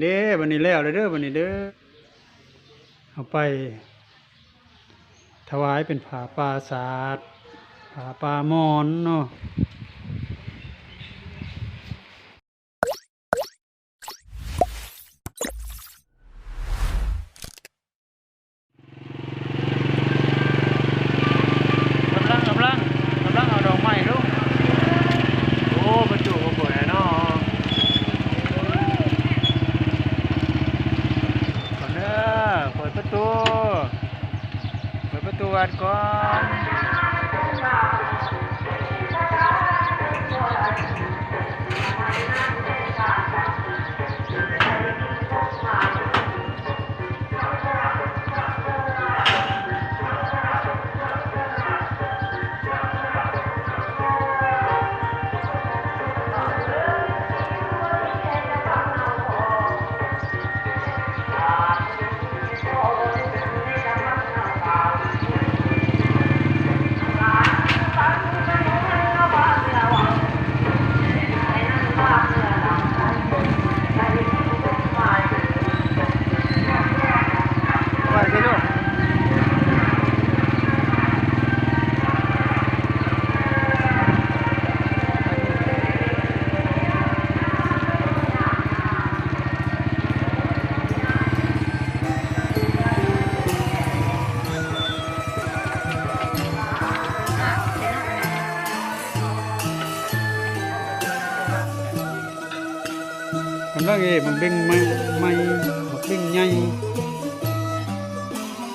เด้บันนี้แล้วเลยเด้อบันนี้เด้อเอาไป ถวายเป็นผาปลาศาสต์ผาปามอนเนาะกำลังกำลังกำลังเอาดอกไม้ลงโอ้ประจุกระเบิดเนาะก่อนเด้อเประตู เปิดประตูวัดก่อน เอ๋มันเบ่งไม้ไม้มันเบ่งใหญ่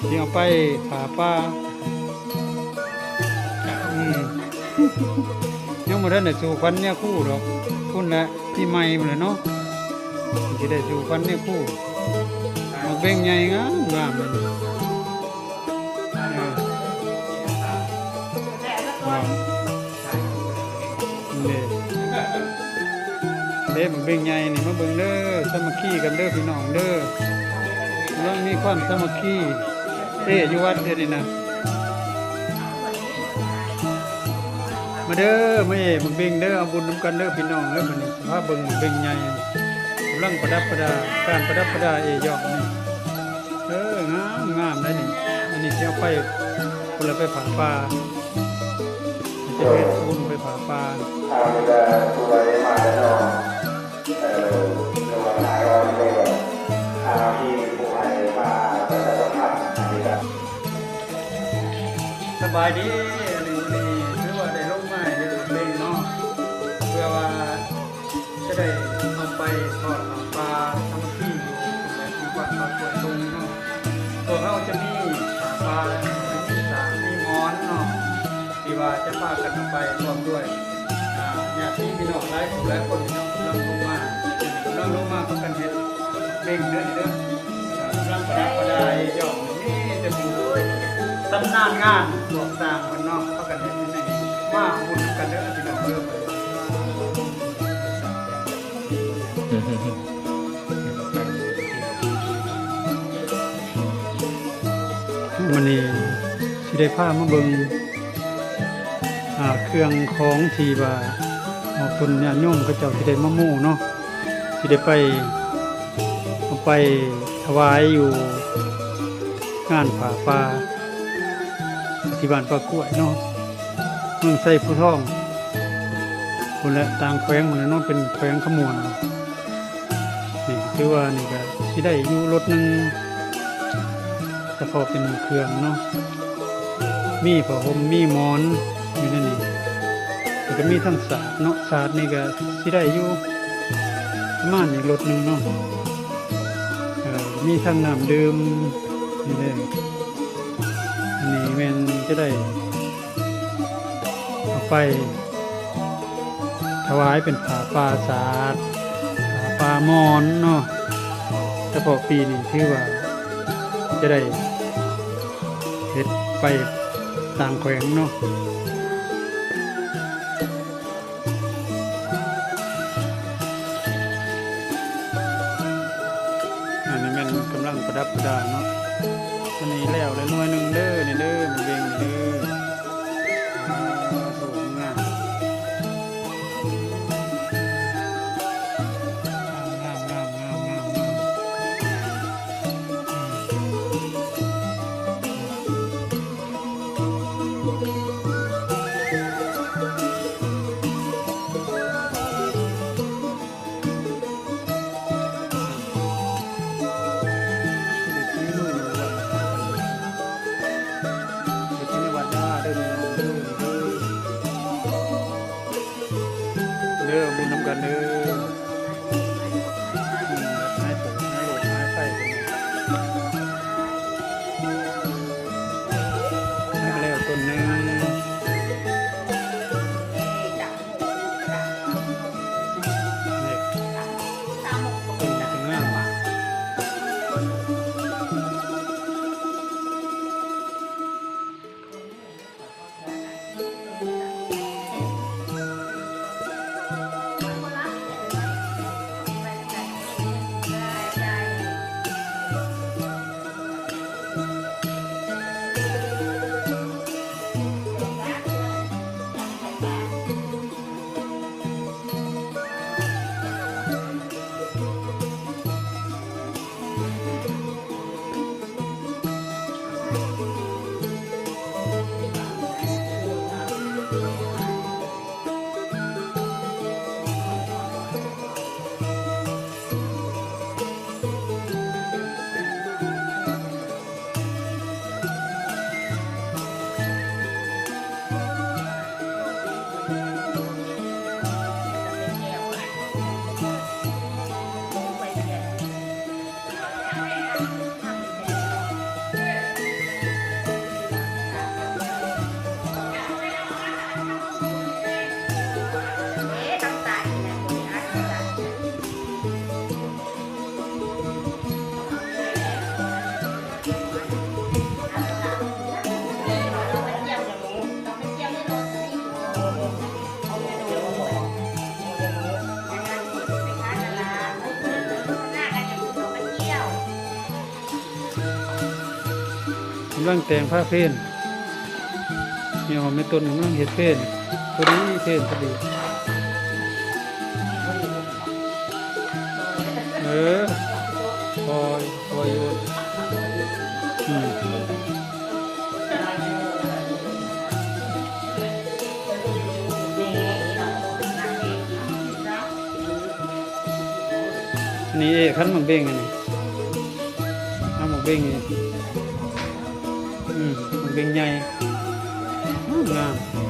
ที่เอาไปผ่าป้าอืมยังบ่ทันได้สู่ควันเนี่ยคู่ดอกพุ่แหละที่ใหม่มดเลยเนาะสิได้สู่ควันเนี่ยคู่มันเบ่งใหญ่งามงามเลย ด้มันเบ่งใหญ่นี่มาเบิ่งเด้อสามัคคีกันเด้อพี่น้องเด้อกำลังมีความสามัคคีเอ้อยู่วัดเด้อนี่นะมาเด้อมาเอ้มันเบ่งเด้อเอาบุญนํกันเด้อพี่น้องเด้อบันสภาพเบิ่งมันเบ่งใหญ่กำลังประดับประดาการประดับประดาเอยอกนี่เอองามงามเลยนี่อันนี้สิเอาไปคนละไปผาป่าจะเฮ็ดบุญไปผาป่าทางจะตัวได้มาแล้วเนาะเออเรื่องวันไหนเรมดางที่ผู้ให้มาประชา สัมพันธ์อันนี้ก็สบายดีอันนี้วันนี้ถือว่าได้ลงมาเยอเล่นเนาะเพื่อว่าจะได้เอาไปทอดปลาทำที่อยู่แบบมีความปลาสวยตรงเนาะตัวเขาจะมีปลามีสางมีงอนเนาะที่ว่าจะพากันไปพรวมด้วยอ่าญาติพี่น้องหลายคนหลายคนพี่น้องกำลังมากำลังลงมา กันเห็ดเบ่งเด้อนี่เด้อกำลังประดับประดายย่อมนี่จะมีตำนานงานบวกต่างมันนอกเข้ากันเห็ดนในว่าบุญกันเด้อพี่น้องเด้อมันนี่ที่ได้ผ้ามาเบิงเครื่องของที่ว่าเอาตนเนี่ยโยมก็เจ้าที่ได้มาหมู่เนาะ ที่ได้ไปเอาไปถวายอยู่งานผ่าป่าที่บ้านปลากล้วยเนาะเมืองไส่ผู้ท่องคนละต่างแขวงหมันเนาะเป็นแขวงขมวนนี่คือว่านี่ก็สิได้อยู่รถหนึงเฉพาะเป็นเครื่องเนาะมีผ้าห่มมีหมอนอยู่ในนี่แล้วก็มีทั้งสาดเนาะสาดนี่ก็สิได้อยู่ มาณอีกรถหนึ่งเนาะมีทั้งน้ำดื่มนี่เลยอันนี้แมนจะได้เอาไป ถวายเป็นผาปราสาทผาปลามอนเนาะเฉพาะปีนี้คือว่าจะได้เฮ็ดไปต่างแขวงเนาะ ประดับประดาเนาะมันนี้แล้วแล้วหน่วยหนึ่งเด้อนี่เด้อมันเบ่งเด้อ ลังแต่งผ้าเพนเนี่ยหอมไม่ต้นกำลังเห็ดเพนพอดีเพนพอดีเออคอยคอยอยู่อืมอันนี่เอ๊ะขันมักเบ้งอันนี้เอาหมักเบ้งนี่ อืมห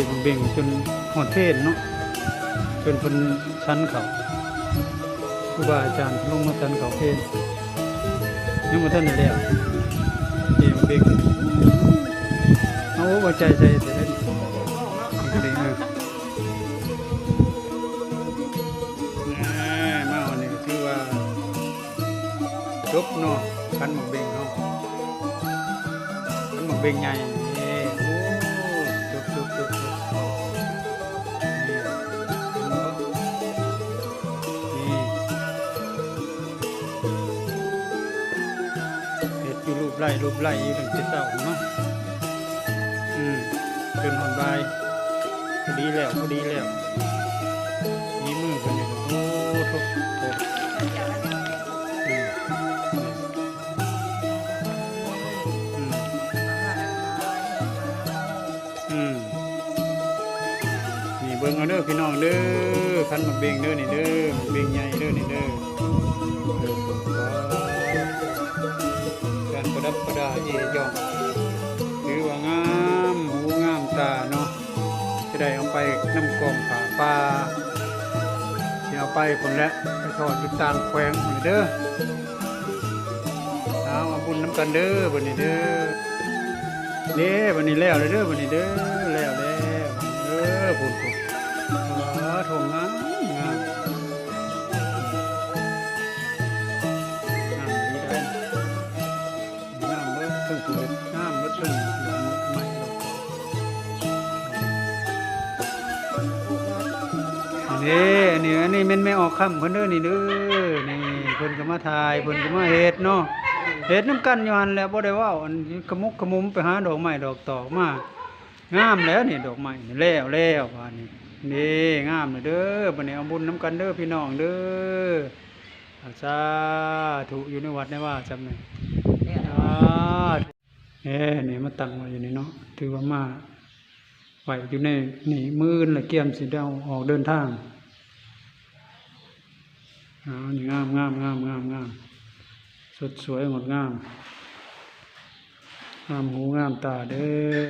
ะหมักเบ้งจนหอดเพศเนาะจนเป็นชั้นเขาครูบาอาจารย์ลงมาชั้นเขาเพศยังมาท่านได้แล้วเอ๊ะหมักเบ้งเอาหัวใจใจแต่เล่นเด็กเออแหม่มาวันนี้ก็ถือว่าจบเนาะคันหมักเบ้งเนาะมันบอกเบ่งใหญ่ รูปไร่รูปไร่อยู่ตั้งแต่เช้าเนาะอืมจนหอนบายพอดีแล้วพอดีแล้วนี่มือคนนี้โอ้ทุกทุกอืมอืมอืมนี่เบิ่งเอาเด้อพี่น้องเด้อคันมาเบ่งเด้อนี่เด้อเบ่งใหญ่เด้อนี่เด้อ น้ำกองผาปลาเดี๋ยวไปคนละไปทอดอยู่ต่างแขวงเด้อเอาอาบุญน้ำกันเด้อบันนี้เด้อเด้วันนี้แล้วเลยเด้อวันนี้เด้อแล้วแล้วเด้อพุ่นพุ่นอ๋อทงนะ อันนี้อันนี้อันนี้แมันไม่ออกคำเพิ่นเด้อนี่เด้อนี่เพิ่นก็มาถ่ายเพิ่นก็มาเฮ็ดเนาะเฮ็ดน้ำกันอยู่หันแหล้วบ่ได้เว้าอันกระมุกกระมุมไปหาดอกไม้ดอกตอกมางามแล้วนี่ดอกไม้นี่แล้วแล้วบาดนี้นี่งามเลยเด้อบัดนี้เอาบุญน้ำกันเด้อพี่น้องเด้ออาสาธุอยู่ในวัดในว่าจำหนี่สาธุเอ้นี่มาตั้งไว้อยู่นี่เนาะถือว่ามาไหวอยู่ในนี่มื้อละเกียมสิได้เอาออกเดินทาง อ๋องามงามงามงามงามสดสวยงดงามงามหูงามตาเด้อ